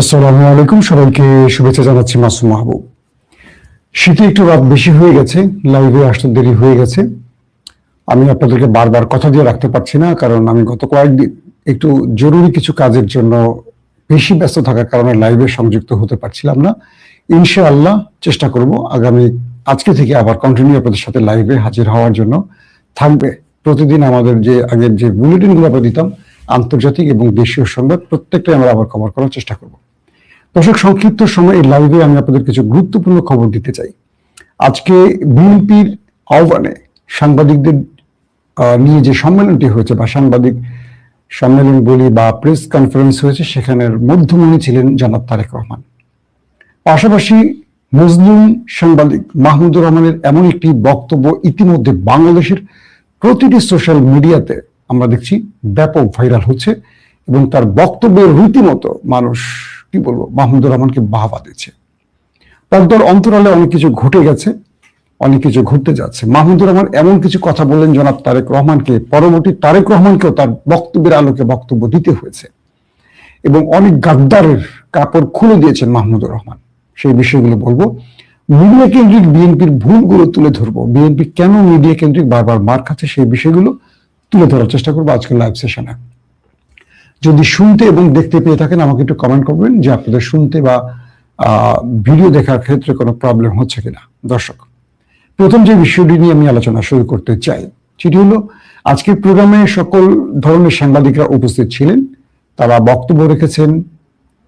আসসালামু আলাইকুম, সবাইকে শুভেচ্ছা জানাচ্ছি মাসুম মাহবুব। শীতে একটু রাত বেশি হয়ে গেছে, লাইভে আসতে দেরি হয়ে গেছে। আমি আপনাদেরকে বারবার কথা দিয়ে রাখতে পারছি না, কারণ আমি গত কয়েকদিন একটু জরুরি কিছু কাজের জন্য বেশি ব্যস্ত থাকার কারণে লাইভে সংযুক্ত হতে পারছিলাম না। ইনশাআল্লাহ চেষ্টা করব আগামী, আজকে থেকে আবার কন্টিনিউ আপনাদের সাথে লাইভে হাজির হওয়ার জন্য। থাকবে প্রতিদিন আমাদের যে, আগের যে বুলেটিনগুলো আমরা দিতাম, আন্তর্জাতিক এবং দেশীয় সংবাদ, প্রত্যেকটাই আমরা আবার কভার করার চেষ্টা করব। দর্শক, সংক্ষিপ্ত সময় এই লাইভে আমি আপনাদের কিছু গুরুত্বপূর্ণ খবর দিতে চাই। আজকে বিএনপির আহ্বানে সাংবাদিকদের নিয়ে যে সম্মেলনটি হয়েছে বা সাংবাদিক সম্মেলন বলি বা প্রেস কনফারেন্স হয়েছে, সেখানের মধ্যমণি ছিলেন জনাব তারেক রহমান। পাশাপাশি মুসলিম সাংবাদিক মাহমুদুর রহমানের এমন একটি বক্তব্য ইতিমধ্যে বাংলাদেশের প্রতিটি সোশ্যাল মিডিয়াতে আমরা দেখছি ব্যাপক ভাইরাল হচ্ছে এবং তার বক্তব্যের রীতিমতো মানুষ কি বলব, মাহমুদুর রহমানকে বাহবা দিচ্ছে। পর্দার অন্তরালে অনেক কিছু ঘটে গেছে, অনেক কিছু ঘটতে যাচ্ছে। মাহমুদুর রহমান এমন কিছু কথা বললেন জনাব তারেক রহমানকে, পরবর্তী তারেক রহমানকেও তার বক্তব্যের আলোকে বক্তব্য দিতে হয়েছে। এবং অনেক গাদ্দারের কাপড় খুলে দিয়েছেন মাহমুদুর রহমান। সেই বিষয়গুলো বলব। মিডিয়া কেন্দ্রিক বিএনপির ভুলগুলো তুলে ধরবো। বিএনপি কেন মিডিয়া কেন্দ্রিক বারবার মার খাচ্ছে সেই বিষয়গুলো তুলে ধরার চেষ্টা করব আজকের লাইভ সেশনে। যদি শুনতে এবং দেখতে পেয়ে থাকেন, আমাকে একটু কমেন্ট করবেন যে আপনাদের শুনতে বা ভিডিও দেখার ক্ষেত্রে কোনো প্রবলেম হচ্ছে কিনা। দর্শক, প্রথম যে বিষয়টি নিয়ে আমি আলোচনা শুরু করতে চাই, সেটি হলো, আজকের প্রোগ্রামে সকল ধরনের সাংবাদিকরা উপস্থিত ছিলেন। তারা বক্তব্য রেখেছেন,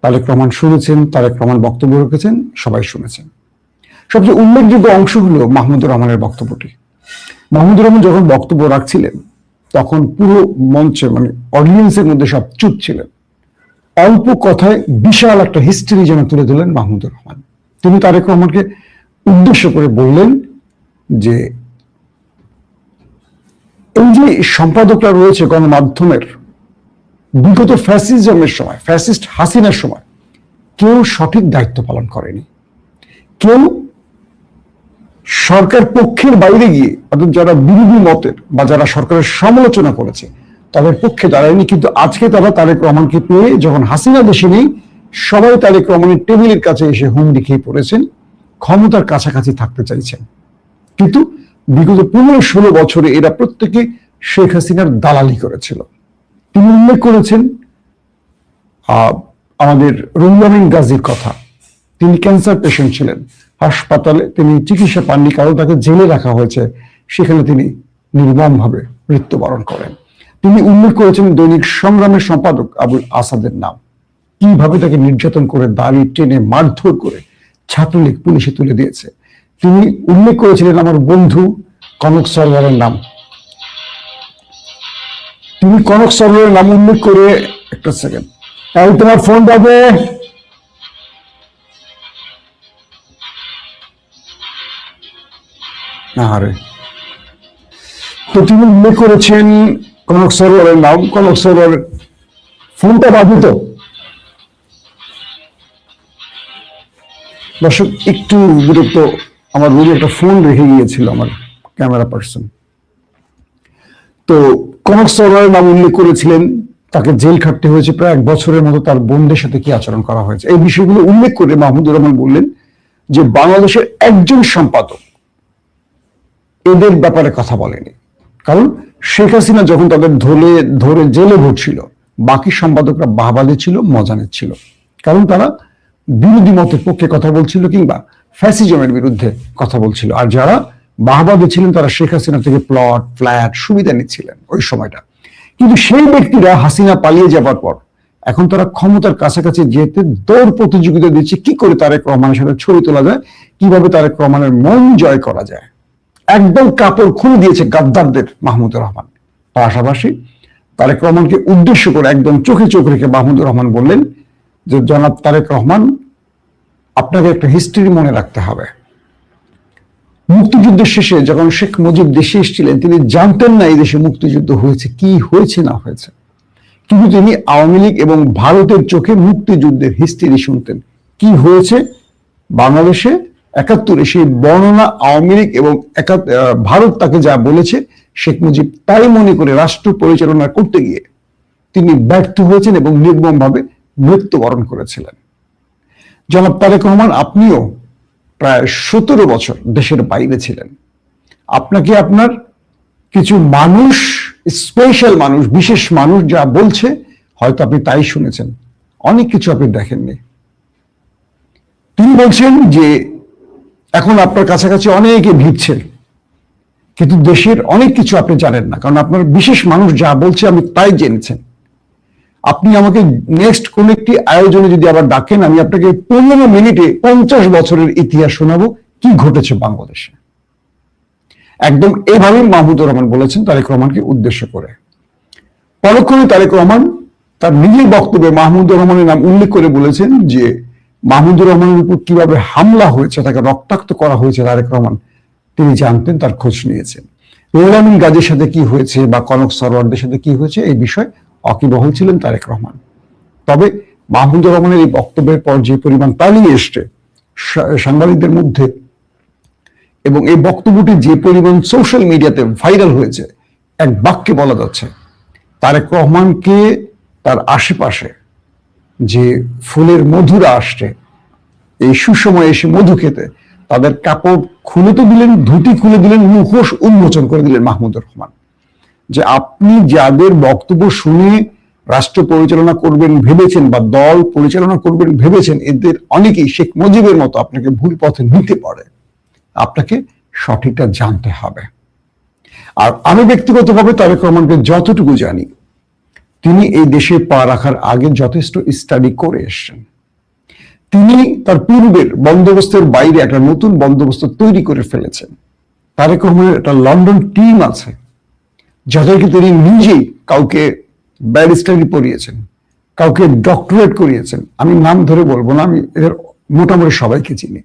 তারেক রহমান শুনেছেন, তারেক রহমান বক্তব্য রেখেছেন, সবাই শুনেছেন। সবচেয়ে উল্লেখযোগ্য অংশ হলো মাহমুদুর রহমানের বক্তব্যটি। মাহমুদুর রহমান যখন বক্তব্য রাখছিলেন তখন পুরো মঞ্চে মানে অডিয়েন্সের মধ্যে সব চুপ ছিলেন। অল্প কথায় বিশাল একটা হিস্ট্রি যেন তুলে ধরলেন মাহমুদুর রহমান। তিনি তারেক রহমানকে উদ্দেশ্য করে বললেন যে, এই যে সম্পাদকরা রয়েছে গণমাধ্যমের, বিগত ফ্যাসিজমের সময় ফ্যাসিস্ট হাসিনার সময়, কেউ সঠিক দায়িত্ব পালন করেনি। কেউ সরকার পক্ষের বাইরে গিয়ে, অর্থাৎ যারা বিরোধী মতের বা যারা সরকারের সমালোচনা করেছে, তাদের পক্ষে দাঁড়ায়নি। কিন্তু আজকে তারা তারেক রহমানকে পেয়ে, যখন হাসিনা দেশে নেই, সবাই তারেক রহমানের টেবিলের কাছে এসে হুমড়ি খেয়ে পড়েছেন, ক্ষমতার কাছাকাছি থাকতে চাইছেন। কিন্তু বিগত পনেরো ষোলো বছরে এরা প্রত্যেকে শেখ হাসিনার দালালি করেছিল। তিনি উল্লেখ করেছেন আমাদের রুহুল গাজীর কথা। তিনি ক্যান্সার পেশেন্ট ছিলেন। হাসপাতালে তিনি চিকিৎসা পাননি, কারণ তাকে জেলে রাখা হয়েছে। সেখানে তিনি নির্মমভাবে মৃত্যুবরণ করেন। তিনি উল্লেখ করেছেন দৈনিক সংগ্রামের সম্পাদক আবুল আসাদের নাম। কীভাবে তাকে নির্যাতন করে দাঁড়িয়ে টেনে, মারধর করে ছাত্রলীগ পুলিশে তুলে দিয়েছে। তিনি উল্লেখ করেছিলেন আমার বন্ধু কনক সরওয়ারের নাম। তিনি কনক সরওয়ারের নাম উল্লেখ করে, একটা সেকেন্ড এই তোমার ফোন পাবে আরে তো তিনি উল্লেখ করেছেন কনক সরোয়ারের নাম। কনক সরোয়ার ফোনটা বাধিত দর্শক, একটু বিরক্ত, আমার রুমে একটা ফোন রেখে গিয়েছিল আমার ক্যামেরা পার্সন। তো কনক সরোয়ারের নাম উল্লেখ করেছিলেন, তাকে জেল খাটতে হয়েছে প্রায় এক বছরের মতো তার বোনদের সাথে কি আচরণ করা হয়েছে। এই বিষয়গুলো উল্লেখ করে মাহমুদুর রহমান বললেন যে বাংলাদেশের একজন সম্পাদক এদের ব্যাপারে কথা বলেনি। কারণ শেখ হাসিনা যখন তাদের ধরে ধরে জেলে ভরছিল, বাকি সম্পাদকরা বাহবাদে ছিল মজা নিচ্ছিল কারণ তারা বিরোধী মতের পক্ষে কথা বলছিল কিংবা ফ্যাসিজমের বিরুদ্ধে কথা বলছিল। আর যারা বাহবাদে ছিলেন, তারা শেখ হাসিনা থেকে প্লট, ফ্ল্যাট সুবিধা নিচ্ছিলেন ওই সময়টা। কিন্তু সেই ব্যক্তিরা হাসিনা পালিয়ে যাবার পর, এখন তারা ক্ষমতার কাছাকাছি যেতে দৌড় প্রতিযোগিতা দিচ্ছে। কি করে তারেক রহমানের সাথে ছবি তোলা যায়? কীভাবে তারেক রহমানের মন জয় করা যায়? একদম কাপড় খুলে দিয়েছে গাদ্দারদের মাহমুদুর রহমান। পাশাপাশি তারেক রহমানকে উদ্দেশ্য করে একদম চোখে চোখ রেখে মাহমুদুর রহমান বললেন যে, জনাব তারেক রহমান, আপনাকে একটা হিস্ট্রি মনে রাখতে হবে। মুক্তিযুদ্ধের শেষে যখন শেখ মুজিব দেশে এসেছিলেন, তিনি জানতেন না এই দেশে মুক্তিযুদ্ধ হয়েছে, কি হয়েছে, না হয়েছে। কিন্তু তিনি আওয়ামী লীগ এবং ভারতের চোখে মুক্তিযুদ্ধের হিস্ট্রি শুনতেন। কি হয়েছে? বাংলাদেশে একাত্তরে সেই বর্ণনা আওয়ামী লীগ এবং ভারত তাকে যা বলেছে, শেখ মুজিব তাই মনে করে রাষ্ট্র পরিচালনা করতে গিয়ে তিনি ব্যর্থ হয়েছেন এবং নির্মমভাবে মৃত্যুবরণ করেছিলেন। জনাব তারেক রহমান, আপনিও প্রায় সতেরো বছর দেশের বাইরে ছিলেন। আপনাকে আপনার কিছু মানুষ স্পেশাল মানুষ, বিশেষ মানুষ যা বলছে, হয়তো আপনি তাই শুনেছেন। অনেক কিছু আপনি দেখেননি। তিনি বলছেন যে এখন আপনার কাছাকাছি অনেকে ভিড়ছে, কিন্তু দেশের অনেক কিছু আপনি জানেন না, কারণ আপনার বিশেষ মানুষ যা বলছে আমি তাই জেনেছেন। আপনি আমাকে নেক্সট কোন একটি আয়োজনে যদি আবার ডাকেন, আমি আপনাকে পনেরো মিনিটে পঞ্চাশ বছরের ইতিহাস শোনাবো, কি ঘটেছে বাংলাদেশে। একদম এভাবেই মাহমুদুর রহমান বলেছেন তারেক রহমানকে উদ্দেশ্য করে। পরক্ষণে তারেক রহমান তার নিজের বক্তব্যে মাহমুদুর রহমানের নাম উল্লেখ করে বলেছেন যে মাহমুদুর রহমানের উপর কীভাবে হামলা হয়েছে, তাকে রক্তাক্ত করা হয়েছে তারেক রহমান, তিনি জানতেন, তার খোঁজ নিয়েছেন। রুহুল আমিন গাজীর সাথে কি হয়েছে বা কনক সরওয়ারদের সাথে কি হয়েছে, এই বিষয়ে অকিবহল ছিলেন তারেক রহমান। তবে মাহমুদুর রহমানের এই বক্তব্যের পর যে পরিমাণ পালিয়ে এসছে সাংবাদিকদের মধ্যে এবং এই বক্তব্যটি যে পরিমাণ সোশ্যাল মিডিয়াতে ভাইরাল হয়েছে, এক বাক্যে বলা যাচ্ছে, তারেক রহমানকে তার আশেপাশে যে ফুলের মধুরা আসছে, এই সুসময়ে এসে মধু খেতে, তাদের কাপড় খুলে তো দিলেন, ধুতি খুলে দিলেন, মুখোশ উন্মোচন করে দিলেন মাহমুদুর রহমান। যে আপনি যাদের বক্তব্য শুনে রাষ্ট্র পরিচালনা করবেন ভেবেছেন বা দল পরিচালনা করবেন ভেবেছেন, এদের অনেকেই শেখ মুজিবের মতো আপনাকে ভুল পথে নিতে পারে। আপনাকে সঠিকটা জানতে হবে। আর আমি ব্যক্তিগতভাবে তারেক রহমানকে যতটুকু জানি তিনি এই দেশে পা রাখার আগে যথেষ্ট স্টাডি করে এসছেন। তিনি তার পূর্বের বন্দোবস্তের বাইরে একটা নতুন বন্দোবস্ত তৈরি করে ফেলেছেন। তারেক রহমানের একটা লন্ডন টিম আছে, যাদেরকে তিনি নিজেই কাউকে ব্যারিস্টারি পড়িয়েছেন, কাউকে ডক্টরেট করিয়েছেন। আমি নাম ধরে বলব না, আমি এদের মোটামুটি সবাইকে চিনি।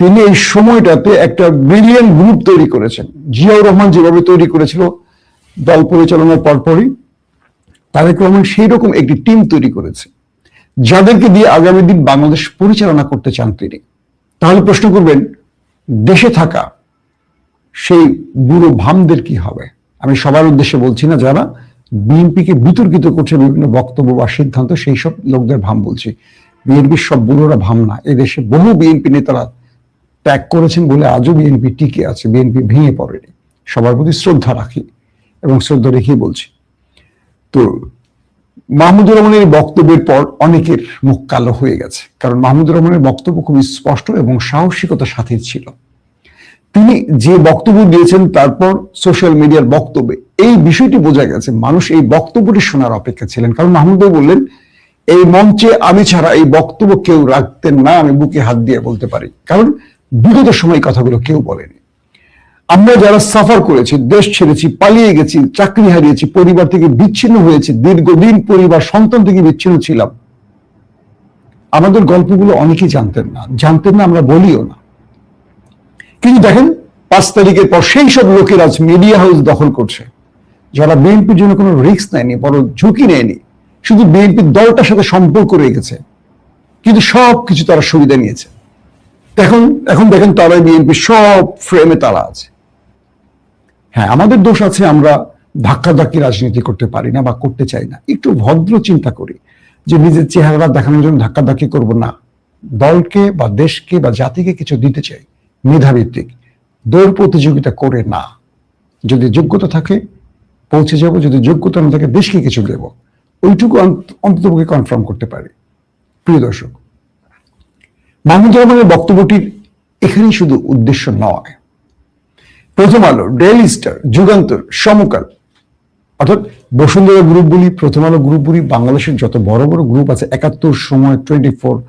তিনি এই সময়টাতে একটা ব্রিলিয়ান গ্রুপ তৈরি করেছেন। জিয়াউর রহমান যেভাবে তৈরি করেছিল, দল পরিচালনার পরপরই তারেক রহমান সেই রকম একটি টিম তৈরি করেছে। যাদেরকে দিয়ে আগামী দিন বাংলাদেশ পরিচালনা করতে চান তিনি। তাহলে প্রশ্ন করবেন, দেশে থাকা সেই বুড়ো ভামদের কি হবে? আমি সবার উদ্দেশ্যে বলছি না, যারা বিএনপিকে বিতর্কিত করছে, বিভিন্ন বক্তব্য বা সিদ্ধান্ত, সেই সব লোকদের ভাম বলছি। বিএনপির সব বুড়োরা ভাম না। এদেশে বহু বিএনপি নেতারা ত্যাগ করেছেন বলে আজও বিএনপি টিকে আছে, বিএনপি ভেঙে পড়েনি। সবার প্রতি শ্রদ্ধা রাখি এবং শ্রদ্ধা রেখেই বলছি তো মাহমুদুর রহমানের বক্তব্যের পর অনেকের মুখ কালো হয়ে গেছে। কারণ মাহমুদুর রহমানের বক্তব্য খুবই স্পষ্ট এবং সাহসিকতার সাথে ছিল। তিনি যে বক্তব্য দিয়েছেন তারপর সোশ্যাল মিডিয়ার বক্তব্যে এই বিষয়টি বোঝা গেছে, মানুষ এই বক্তব্যটি শোনার অপেক্ষা ছিলেন। কারণ মাহমুদ ভাই বললেন, এই মঞ্চে আমি ছাড়া এই বক্তব্য কেউ রাখতেন না, আমি বুকে হাত দিয়ে বলতে পারি। কারণ বিগত সময় কথাগুলো কেউ বলেনি। আমরা যারা সাফার করেছি, দেশ ছেড়েছি, পালিয়ে গেছি, চাকরি হারিয়েছি, পরিবার থেকে বিচ্ছিন্ন হয়েছে দীর্ঘদিন পরিবার, সন্তান থেকে বিচ্ছিন্ন ছিলাম, আমাদের গল্পগুলো অনেকেই জানতেন না। জানতেন না, আমরা বলিও না। কিন্তু দেখেন, পাঁচ তারিখের পর সেই সব লোকের আজ মিডিয়া হাউস দখল করছে। যারা বিএনপির জন্য কোনো রিস্ক নেয়নি বড় ঝুঁকি নেয়নি, শুধু বিএনপির দলটার সাথে সম্পর্ক রেখেছে, কিন্তু সব কিছু তারা সুবিধা নিয়েছে। এখন এখন দেখেন তারা বিএনপি সব ফ্রেমে তারা আছে। হ্যাঁ আমাদের দোষ আছে, আমরা ধাক্কাধাক্কি রাজনীতি করতে পারি না বা করতে চাই না। একটু ভদ্র চিন্তা করি যে নিজের চেহারা দেখানোর জন্য ধাক্কাধাক্কি করব না। দলকে বা দেশকে বা জাতিকে কিছু দিতে চাই, মেধাভিত্তিক। দৌড় প্রতিযোগিতা করে না। যদি যোগ্যতা থাকে, পৌঁছে যাব, যদি যোগ্যতা না থাকে, দেশকে কিছু দেব। ওইটুকু অন্ততপক্ষে কনফার্ম করতে পারি। প্রিয় দর্শক মাহমুদুর রহমানের বক্তব্যটির এখানেই শুধু উদ্দেশ্য নয়। প্রথম আলো ডেইলি স্টার যুগান্তর, সমকাল। অর্থাৎ বসুন্ধরা গ্রুপ বলি, প্রথম আলো গ্রুপ বলি বাংলাদেশের যত বড় বড় গ্রুপ আছে, একাত্তর সময় টোয়েন্টি ফোর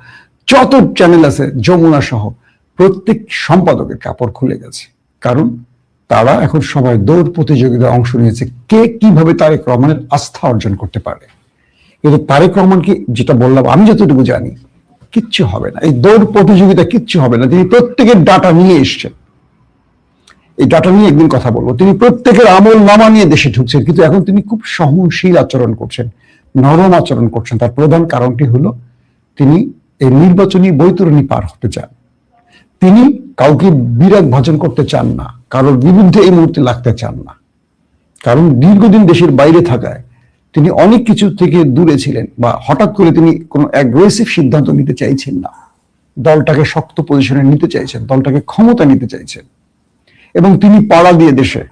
যত চ্যানেল আছে যমুনা সহ। প্রত্যেক সম্পাদকের কাপড় খুলে গেছে। কারণ তারা এখন সবাই দৌড় প্রতিযোগিতায় অংশ নিয়েছে। কে কীভাবে তারেক রহমানের আস্থা অর্জন করতে পারে? কিন্তু তারেক রহমানকে যেটা বললাম, আমি যতটুকু জানি, কিচ্ছু হবে না। এই দৌড় প্রতিযোগিতা কিচ্ছু হবে না। তিনি প্রত্যেকের ডাটা নিয়ে এসছেন। এই ডাটা নিয়ে একদিন কথা বলব। তিনি প্রত্যেকের আমল নামা নিয়ে দেশে ঢুকছেন, কিন্তু এখন তিনি খুব সহনশীল আচরণ করছেন, নরম আচরণ করছেন। তার প্রধান কারণটি হলো, তিনি এই নির্বাচনী বৈতরণী পার হতে চান। তিনি কাউকে বিরাগ ভাজন করতে চান না, কারোর বিরুদ্ধে এই মুহূর্তে লাগতে চান না। কারণ দীর্ঘদিন দেশের বাইরে থাকায় তিনি অনেক কিছু থেকে দূরে ছিলেন বা হঠাৎ করে তিনি কোনো অ্যাগ্রেসিভ সিদ্ধান্ত নিতে চাইছেন না। দলটাকে শক্ত পজিশনে নিতে চাইছেন, দলটাকে ক্ষমতা নিতে চাইছেন। এবং তিনি পাড়া দিয়ে দেশে।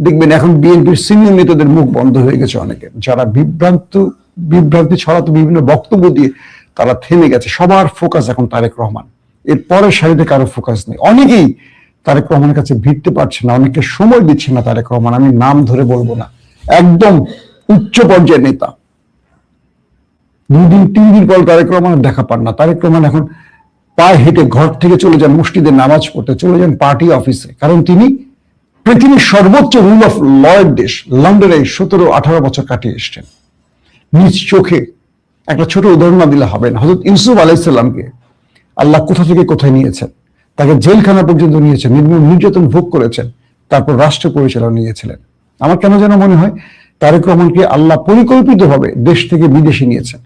দেখবেন এখন বিএনপির সিনিয়র নেতাদের মুখ বন্ধ হয়ে গেছে অনেকে যারা বিভ্রান্ত, বিভ্রান্তি ছড়াতে বিভিন্ন বক্তব্য দিয়ে তারা থেমে গেছে। সবার ফোকাস এখন তারেক রহমান। এর পরের সারিতে কারও ফোকাস নেই। অনেকেই তারেক রহমানের কাছে ভিড়তে পারছে না, অনেকে সময় দিচ্ছে না তারেক রহমান। আমি নাম ধরে বলব না। একদম উচ্চ পর্যায়ের নেতা। দুদিন, তিন দিন পর তারেক রহমানের দেখা পান না। তারেক রহমান এখন পায়ে হেঁটে ঘর থেকে চলে যান মসজিদে নামাজ পড়তে, চলে যান পার্টি অফিসে। কারণ তিনি পৃথিবীর সর্বোচ্চ রুল অফ লয়ের দেশ লন্ডনে সতেরো, আঠারো বছর কাটিয়ে এসছেন। নিজ চোখে একটা ছোট উদাহরণ দিলে হবে না। হজরত ইউসুফ আলাইসাল্লামকে আল্লাহ কোথা থেকে কোথায় নিয়েছেন? তাকে জেলখানা পর্যন্ত নিয়েছেন, নির্মম নির্যাতন ভোগ করেছেন, তারপর রাষ্ট্র পরিচালনা নিয়েছিলেন। আমার কেন যেন মনে হয়, তারেক রহমানকে আল্লাহ পরিকল্পিতভাবে দেশ থেকে বিদেশে নিয়েছেন।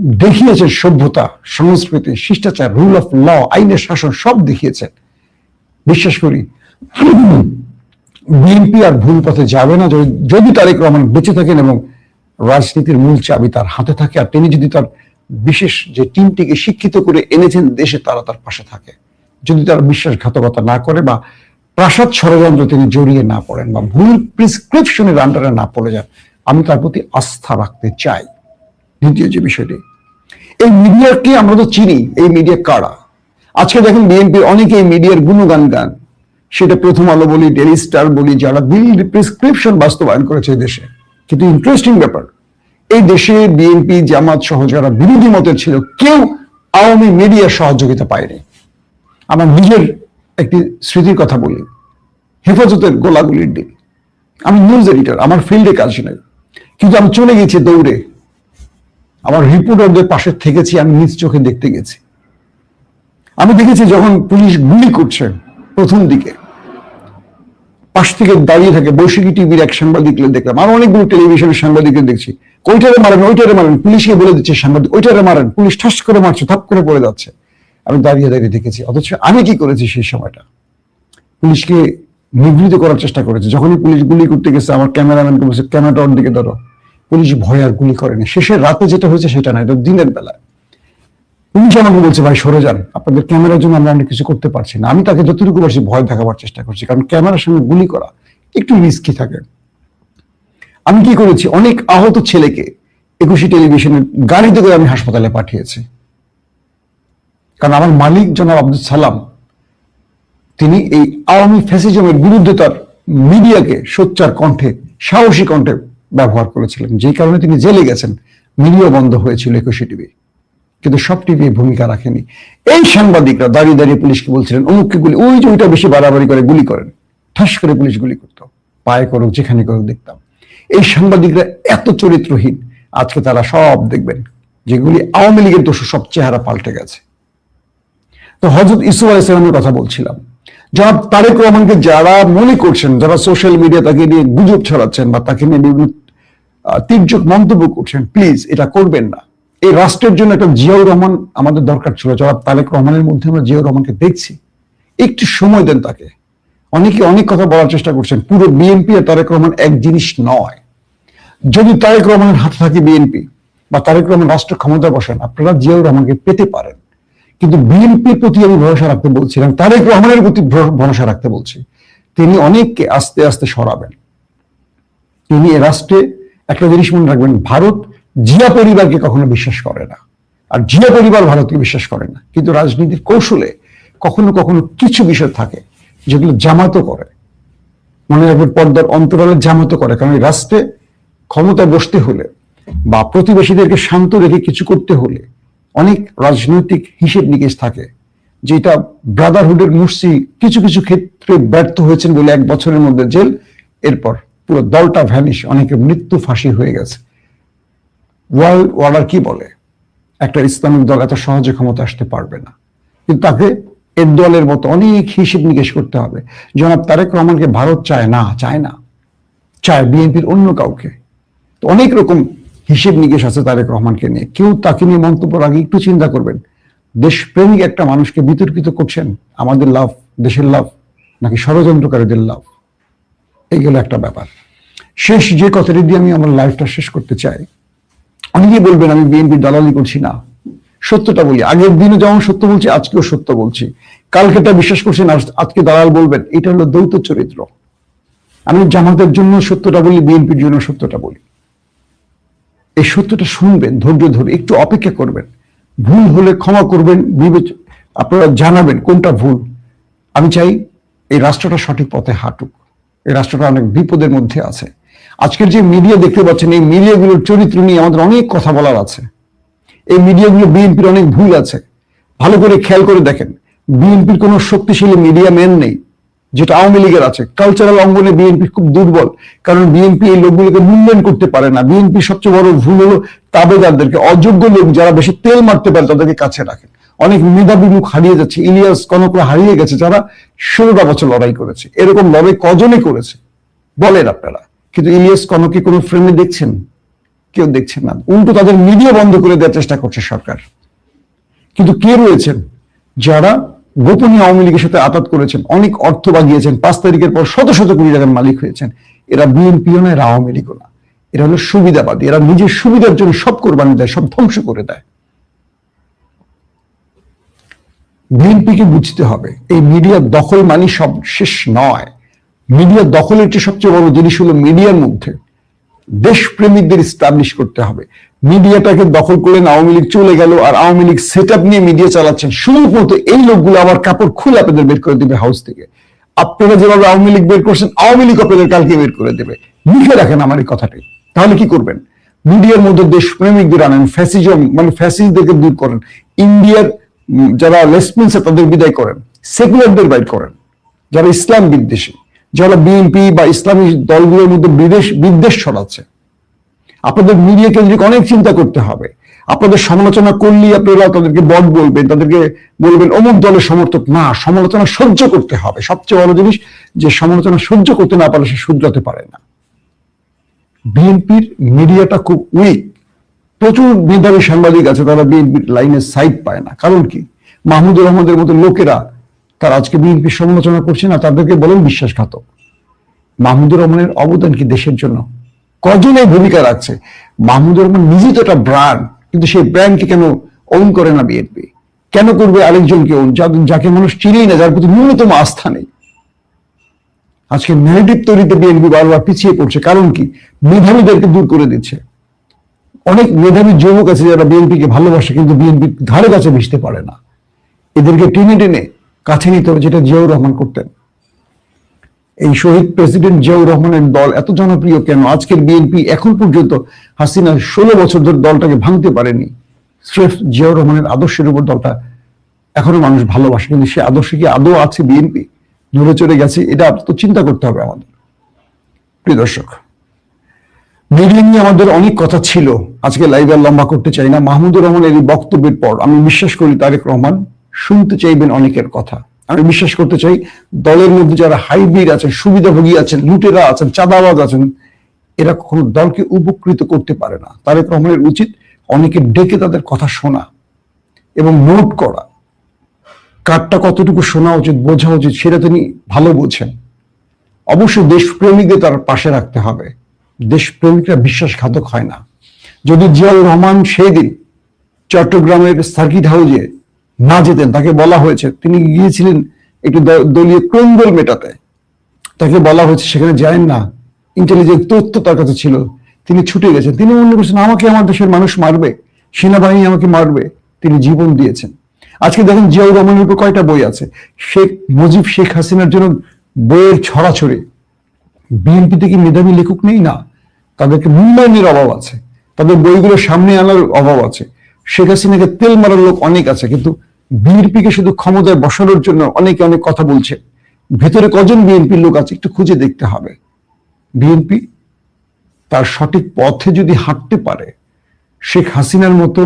দেখিয়েছেন সভ্যতা, সংস্কৃতি, শিষ্টাচার রুল অফ ল আইনের শাসন, সব দেখিয়েছেন। বিশ্বাস করি বিএনপি আর ভুল পথে যাবে না যদি- তারেক রহমান বেঁচে থাকেন এবং রাজনীতির মূল চাবি তার হাতে থাকে, আর তিনি যদি তার বিশেষ যে টিমটিকে শিক্ষিত করে এনেছেন দেশে, তারা তার পাশে থাকে। যদি তার বিশ্বাসঘাতকতা না করে বা প্রাসাদ ষড়যন্ত্র তিনি জড়িয়ে না পড়েন বা ভুল প্রিসক্রিপশনের আন্ডারে না পড়ে যান, আমি তার প্রতি আস্থা রাখতে চাই। দ্বিতীয় যে বিষয়টি, এই মিডিয়াকে আমরা তো চিনি, এই মিডিয়া কারা? আজকে দেখেন বিএনপি অনেকে এই মিডিয়ার গুণগান গান। সেটা প্রথম আলো বলি ডেলি স্টার বলি, যারা বিল প্রেসক্রিপশন বাস্তবায়ন করেছে দেশে। কিন্তু ইন্টারেস্টিং ব্যাপার, এই দেশে বিএনপি, জামাত সহ যারা বিরোধী মতের ছিল, কেউ আওয়ামী মিডিয়ার সহযোগিতা পায়নি। আমার নিজের একটি স্মৃতির কথা বলি, হেফাজতের গোলাগুলির দিন আমি নিউজ এডিটর আমার ফিল্ডে কাজ নেই। কিন্তু আমি চলে গেছি দৌড়ে। আমার রিপোর্টারদের পাশে থেকেছি, আমি নিজ চোখে দেখতে গেছি। আমি দেখেছি যখন পুলিশ গুলি করছে প্রথম দিকে, পাশ থেকে দাঁড়িয়ে থাকে, বৈশাখী টিভির এক সাংবাদিককে দেখলাম। আর অনেকগুলো টেলিভিশনের সাংবাদিককে দেখছি। ওইটারে মারেন ওইটারে মারেন, পুলিশকে বলে দিচ্ছে সাংবাদিক, ওইটারে মারেন, পুলিশ ঠাস করে মারছে, থাপ করে পড়ে যাচ্ছে। আমি দাঁড়িয়ে দাঁড়িয়ে দেখেছি, অথচ আমি কি করেছি সেই সময়টা? পুলিশকে নিবৃত করার চেষ্টা করেছে। যখনই পুলিশ গুলি করতে গেছে, আমার ক্যামেরাম্যানকে বলছে, ক্যামেরাটা ওর দিকে ধরো। পুলিশ ভয় আর গুলি করেনি শেষের রাতে যেটা হয়েছে সেটা না, এটা দিনের বেলা। পুলিশ আমাকে বলছে, ভাই, সরে যান। আপনাদের ক্যামেরার জন্য আমরা অনেক কিছু করতে পারছি না। আমি তাকে যতটুকু পারছি ভয় দেখাবার চেষ্টা করছি, কারণ ক্যামেরার সামনে গুলি করা একটু রিস্কি থাকে। আমি কি করেছি? অনেক আহত ছেলেকে একুশে টেলিভিশনের গাড়িতে করে আমি হাসপাতালে পাঠিয়েছি। কারণ আমার মালিক জনাব আব্দুল সালাম, তিনি এই আওয়ামী ফ্যাসিজমের বিরুদ্ধে তার মিডিয়াকে সোচ্চার কণ্ঠে, সাহসী কণ্ঠে ব্যবহার করেছিলেন। যেই কারণে তিনি জেলে গেছেন। মিডিয়া বন্ধ হয়েছিল একুশে টিভি। কিন্তু সব টিভি ভূমিকা রাখেনি। এই সাংবাদিকরা দাঁড়িয়ে দাঁড়িয়ে পুলিশকে বলছিলেন, অমুককে গুলি ওই যে ওইটা বেশি বাড়াবাড়ি করে গুলি করেন। ঠাস করে পুলিশ গুলি করতো। পায়ে করুক, যেখানে করুক দেখতাম। এই সাংবাদিকরা এত চরিত্রহীন। আজকে তারা সব দেখবেন যেগুলি আওয়ামী লীগের দোষ সব চেহারা পাল্টে গেছে। তো হজরত ইসু আলাইসালামের কথা বলছিলাম। যারা তারেক রহমানকে যারা মনে করছেন, যারা সোশ্যাল মিডিয়া তাকে নিয়ে গুজব ছড়াচ্ছেন বা তাকে নিয়ে বিভিন্ন তির্যক মন্তব্য করছেন প্লিজ এটা করবেন না। এই রাষ্ট্রের জন্য একটা জিয়াউর রহমান আমাদের দরকার ছিল, যারা তারেক রহমানের মধ্যে আমরা জিয়াউর রহমানকে দেখছি। একটু সময় দেন তাকে। অনেকে অনেক কথা বলার চেষ্টা করছেন, পুরো বিএনপি আর তারেক রহমান এক জিনিস নয়। যদি তারেক রহমানের হাতে থাকে বিএনপি বা তারেক রহমান রাষ্ট্র ক্ষমতা বসেন, আপনারা জিয়াউর রহমানকে পেতে পারেন। কিন্তু বিএনপির প্রতি আমি ভরসা রাখতে বলছিলাম তারেক রহমানের প্রতি ভরসা রাখতে বলছি। তিনি অনেককে আস্তে আস্তে সরাবেন। তিনি এ রাষ্ট্রে একটা জিনিস মনে রাখবেন, ভারত জিয়া পরিবারকে কখনো বিশ্বাস করে না। আর জিয়া পরিবার ভারতকে বিশ্বাস করে না। কিন্তু রাজনীতির কৌশলে কখনো কখনো কিছু বিষয় থাকে যেগুলো জামাতো করে। মনে রাখবেন, পর্দার অন্তরালে জামাতো করে। কারণ এই রাষ্ট্রে ক্ষমতা বসতে হলে বা প্রতিবেশীদেরকে শান্ত রেখে কিছু করতে হলে অনেক রাজনৈতিক হিসেব নিকেশ থাকে, যেটা ব্রাদারহুডের মুর্সি কিছু কিছু ক্ষেত্রে ব্যর্থ হয়েছেন বলে এক বছরের মধ্যে জেল। এরপর পুরো দলটা ভ্যানিশ অনেকে মৃত্যু ফাঁসি হয়ে গেছে। ওয়ার্ল্ড অর্ডার কি বলে? একটা ইসলামিক দল এত সহজে ক্ষমতা আসতে পারবে না। কিন্তু তাকে এর দলের মতো অনেক হিসেব নিকেশ করতে হবে। জনাব তারেক রহমানকে ভারত চায় না চায় না। চায় বিএনপির অন্য কাউকে। তো অনেক রকম হিসেব নিকেশ আছে তারেক রহমানকে নিয়ে। কেউ তাকে নিয়ে মন্তব্যের আগে একটু চিন্তা করবেন। দেশপ্রেমিক একটা মানুষকে বিতর্কিত করছেন, আমাদের লাভ, দেশের লাভ, নাকি ষড়যন্ত্রকারীদের লাভ? এইগুলো একটা ব্যাপার। শেষ যে কথাটি দিয়ে আমি আমার লাইফটা শেষ করতে চাই, অনেকেই বলবেন, আমি বিএনপির দালালি করছি না। সত্যটা বলি, আগের দিনে যেমন সত্য বলছি, আজকেও সত্য বলছি। কালকেটা বিশ্বাস করছেন আজকে দালাল বলবেন, এটা হলো দ্বৈত চরিত্র। আমি জামাতের জন্য সত্যটা বলি, বিএনপির জন্য সত্যটা বলি। এই সত্যটা শুনবেন, ধৈর্য ধরে, একটু অপেক্ষা করবেন। ভুল হলে ক্ষমা করবেন, বিবেচ আপনারা জানাবেন কোনটা ভুল। আমি চাই এই রাষ্ট্রটা সঠিক পথে হাঁটুক। রাষ্ট্রটা অনেক বিপদের মধ্যে আছে। আজকের যে মিডিয়া দেখতে পাচ্ছেন, এই মিডিয়াগুলোর চরিত্র নিয়ে আমাদের অনেক কথা বলার আছে। এই মিডিয়াগুলো বিএনপির অনেক ভুল আছে। ভালো করে খেয়াল করে দেখেন বিএনপির কোনো শক্তিশালী মিডিয়া ম্যান নেই, যেটা আওয়ামী লীগের আছে। কালচারাল অঙ্গনে বিএনপি খুব দুর্বল, কারণ বিএনপি এই লোকগুলোকে মূল্যায়ন করতে পারে না। বিএনপি সবচেয়ে বড় ভুল হলো তাবেদারদেরকে। অযোগ্য লোক যারা বেশি তেল মারতে পারে, তাদেরকে কাছে রাখেন অনেক মেধাবী মুখ হারিয়ে যাচ্ছে। ইলিয়াস কনকরা হারিয়ে গেছে, যারা ষোলোটা বছর লড়াই করেছে। এরকম লড়াই কজনে করেছে? বলেন আপনারা। কিন্তু ইলিয়াস কনককে কোনো ফ্রেমে দেখছেন? কেউ দেখছেন না। উল্টো তাদের মিডিয়া বন্ধ করে দেওয়ার চেষ্টা করছে সরকার। কিন্তু কে রয়েছেন? যারা গোপনীয় আওয়ামী লীগের সাথে আতাত করেছেন, অনেক অর্থ বাগিয়েছেন, পাঁচ তারিখের পর শত শত কোটি টাকার মালিক হয়েছেন, এরা বিএনপিও না এরা আওয়ামী লীগও না। এরা হলো সুবিধাবাদী। এরা নিজের সুবিধার জন্য সব কোরবানি দেয়, সব ধ্বংস করে দেয়। বিএনপিকে বুঝতে হবে। এই মিডিয়ার দখল মানি সব শেষ নয়। মিডিয়ার দখলের চেয়ে সবচেয়ে বড় জিনিস হলো মিডিয়ার মধ্যে। দেশপ্রেমিকদের স্টাবলিশ করতে হবে। মিডিয়াটাকে দখল করলেন আওয়ামী লীগ চলে গেল আর আওয়ামী লীগ সেট নিয়ে মিডিয়া চালাচ্ছেন শুধুমাত্র এই লোকগুলো আবার কাপড় খুলে আপনাদের বের করে দিবে হাউস থেকে। আপনারা যেভাবে আওয়ামী লীগ বের করছেন, আওয়ামী লীগ আপনাদের কালকে বের করে দেবে। লিখে রাখেন আমার এই কথাটি। তাহলে কি করবেন? মিডিয়ার মধ্যে দেশপ্রেমিকদের আনেন ফ্যাসিজম মানে ফ্যাসিস্টদেরকে দূর করেন। ইন্ডিয়ার যারা লেসপেন্সার তাদের বিদায় করেন, সেকুলারদের বাইর করেন, যারা ইসলাম বিদ্বেষী, যারা বিএনপি বা ইসলামী দলগুলোর মধ্যে বিদেশ, বিদ্বেষ ছড়াচ্ছে। আপনাদের মিডিয়া কেন্দ্রিক অনেক চিন্তা করতে হবে। আপনাদের সমালোচনা করলেই আপনারা তাদেরকে বট বলবেন, তাদেরকে বলবেন, অমুক দলের সমর্থক না, সমালোচনা সহ্য করতে হবে। সবচেয়ে বড় জিনিস যে সমালোচনা সহ্য করতে না পারলে সে শুধরাতে পারে না। বিএনপির মিডিয়াটা খুব উইক। প্রচুর মেধাবী সাংবাদিক আছে, তারা বিএনপির লাইনে সাইড পায় না। কারণ কি? মাহমুদুর রহমানের মতো লোকেরা তারা আজকে বিএনপির সমালোচনা করছে না, তাদেরকে বলেন বিশ্বাসঘাতক। মাহমুদুর রহমানের অবদান কি দেশের জন্য? কজনে ভূমিকা রাখছে? মাহমুদুর রহমান নিজে তো একটা ব্র্যান্ড কিন্তু সেই ব্র্যান্ডকে কেন ওন করে না বিএনপি? কেন করবে আরেকজনকে ওন যাকে মানুষ চিনেই না, যার প্রতি ন্যূনতম আস্থা নেই। আজকে ন্যারেটিভ তৈরিতে বিএনপি বারবার পিছিয়ে পড়ছে, কারণ কি? মেধাবীদেরকে দূর করে দিচ্ছে। অনেক মেধাবী যুবক আছে যারা বিএনপিকে ভালোবাসে, কিন্তু বিএনপি ধারে কাছে মিশতে পারে না। এদেরকে টেনে টেনে কাছে নিতে হবে, যেটা জিয়াউর রহমান করতেন। এই শহীদ প্রেসিডেন্ট জিয়াউর রহমানের দল এত জনপ্রিয় কেন? আজকের বিএনপি এখন পর্যন্ত হাসিনা ষোলো বছর ধরে দলটাকে ভাঙতে পারেনি। স্রেফ জিয়াউর রহমানের আদর্শের উপর দলটা এখনও মানুষ ভালোবাসে, কিন্তু সে আদর্শে কি আদৌ আছে বিএনপি? নড়ে চড়ে গেছে, এটা তো চিন্তা করতে হবে আমাদের। প্রিয় দর্শক মিডিয়া নিয়ে আমাদের অনেক কথা ছিল। আজকে লাইভ আর লম্বা করতে চাই না। মাহমুদুর রহমানের এই বক্তব্যের পর আমি বিশ্বাস করি তারেক রহমান শুনতে চাইবেন অনেকের কথা। আমি বিশ্বাস করতে চাই দলের মধ্যে যারা হাইব্রিড আছেন, সুবিধাভোগী আছেন, লুটেরা আছেন, চাঁদাবাজ আছেন, এরা কখনো দলকে উপকৃত করতে পারে না। তারেক রহমানের উচিত অনেকে ডেকে তাদের কথা শোনা এবং নোট করা। কারটা কতটুকু শোনা উচিত, বোঝা উচিত, সেটা তিনি ভালো বোঝেন। অবশ্যই দেশপ্রেমিকদের তার পাশে রাখতে হবে। দেশপ্রেমিকরা বিশ্বাসঘাতক হয় না। যদি জিয়াউর রহমান সেই দিন চট্টগ্রামের সার্কিট হাউজে না যেতেন, তাকে বলা হয়েছে, তিনি গিয়েছিলেন একটু দলীয় ক্রন্দল মেটাতে? তাকে বলা হয়েছে, সেখানে যায় না। ইন্টেলিজেন্ট তথ্য তার কাছে ছিল। তিনি ছুটে গেছেন। তিনি মনে করছেন আমাকে আমার দেশের মানুষ মারবে। সেনাবাহিনী আমাকে মারবে। তিনি জীবন দিয়েছেন। আজকে দেখেন জিয়াউর রহমানের উপর কয়টা বই আছে। শেখ, মুজিব শেখ হাসিনার জন্য বইয়ের ছড়াছড়ি। বিএনপিতে কি মেধাবী লেখক নেই? না। তাদেরকে মূল্যায়নের অভাব আছে। তাদের বইগুলো সামনে আনার অভাব আছে। শেখ হাসিনাকে তেল মারার লোক অনেক আছে, কিন্তু বিএনপিকে শুধু ক্ষমতায় বসানোর জন্য অনেকে অনেক কথা বলছে। ভেতরে কজন বিএনপির লোক আছে একটু খুঁজে দেখতে হবে। বিএনপি তার সঠিক পথে যদি হাঁটতে পারে, শেখ হাসিনার মতো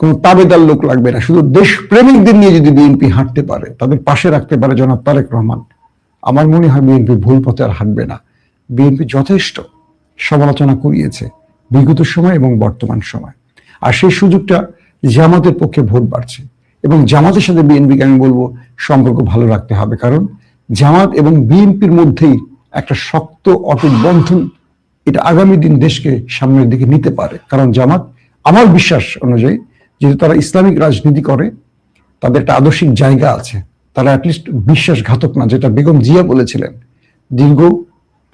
কোন তাবেদার লোক লাগবে না। শুধু দেশপ্রেমিকদের নিয়ে যদি বিএনপি হাঁটতে পারে, তাদের পাশে রাখতে পারে জনাব তারেক রহমান। আমার মনে হয় বিএনপি ভুল পথে আর হাঁটবে না। বিএনপি যথেষ্ট সমালোচনা করিয়েছে বিগত সময় এবং বর্তমান সময়। আর সেই সুযোগটা জামাতের পক্ষে ভোট বাড়ছে এবং জামাতের সাথে বিএনপিকে আমি বলব সম্পর্ক ভালো রাখতে হবে। কারণ জামাত এবং বিএনপির মধ্যেই একটা শক্ত অটুট বন্ধন এটা আগামী দিন দেশকে সামনের দিকে নিতে পারে। কারণ জামাত আমার বিশ্বাস অনুযায়ী যেহেতু তারা ইসলামিক রাজনীতি করে, তাদের একটা আদর্শিক জায়গা আছে। তারা অ্যাটলিস্ট বিশ্বাসঘাতক না, যেটা বেগম জিয়া বলেছিলেন। দীর্ঘ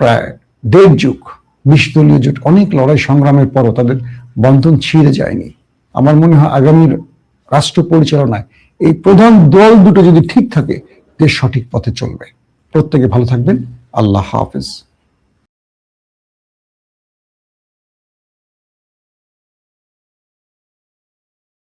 প্রায় দেড় যুগ বিশ দলীয় জোট, অনেক লড়াই সংগ্রামের পরও তাদের বন্ধন ছিঁড়ে যায়নি। আমার মনে হয় আগামীর রাষ্ট্র পরিচালনায় এই প্রধান দল দুটো যদি ঠিক থাকে, দেশ সঠিক পথে চলবে। প্রত্যেকে ভালো থাকবেন। আল্লাহ হাফেজ।